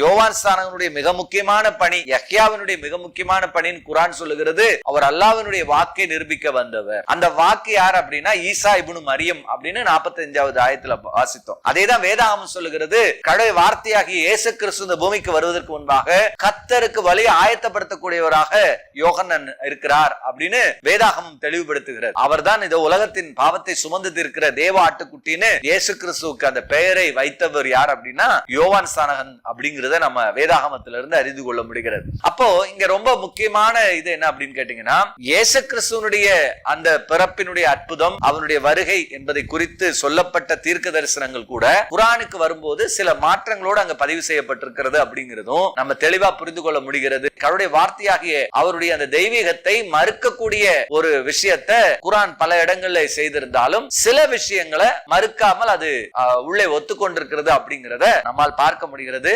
யோவான் ஸ்தானகனுடைய மிக முக்கியமான பணி யஹ்யாவினுடைய மிக முக்கியமான பணின்னு குரான் சொல்லுகிறது அவர் அல்லாவினுடைய வாக்கை நிரூபிக்க வந்தவர். அந்த வாக்கு யார் அப்படின்னா ஈசா இபுனு மரியம் அப்படின்னு நாற்பத்தஞ்சாவது ஆயத்துல வாசித்தோம். அதேதான் வேதாகமம் சொல்லுகிறது கடை வார்த்தையாகி இயேசு கிறிஸ்து இந்த பூமிக்கு வருவதற்கு முன்பாக கத்தருக்கு வழி ஆயத்தப்படுத்தக்கூடியவராக யோகன்னன் இருக்கிறார் அப்படின்னு வேதாகமம் தெளிவுபடுத்துகிறது. அவர்தான் இந்த உலகத்தின் பாவத்தை சுமந்து இருக்கிற தேவ ஆட்டுக்குட்டின்னு இயேசு கிறிஸ்துவுக்கு அந்த பெயரை வைத்தவர் யார் அப்படின்னா யோவான் ஸ்தானகன் அப்படிங்கிறத நம்ம வேதாகமத்திலிருந்து அறிந்து கொள்ள முடிகிறது. அப்போ இங்க ரொம்ப முக்கியமான இது என்ன அப்படின்னு கேட்டீங்கன்னா இயேசு கிறிஸ்துவனுடைய அந்த பிறப்பினுடைய அற்புதம் அவனுடைய வருகை என்பதை குறித்து சொல்லப்பட்ட தீர்க்க தரிசனங்கள் கூட குரானுக்கு வரும்போது சில மாற்றங்களோடு அங்க பதிவு செய்யப்பட்டிருக்கிறது அப்படிங்கிறதும் நம்ம தெளிவா புரிந்து கொள்ள முடிகிறது. அவருடைய வார்த்தையாகிய அவருடைய அந்த தெய்வீகத்தை மறுக்கக்கூடிய ஒரு விஷயத்தை குரான் பல இடங்கள்ல செய்திருந்தாலும் சில விஷயங்களை மறுக்காமல் அது உள்ளே ஒத்துக்கொண்டிருக்கிறது அப்படிங்கிறத நம்மால் பார்க்க முடிகிறது.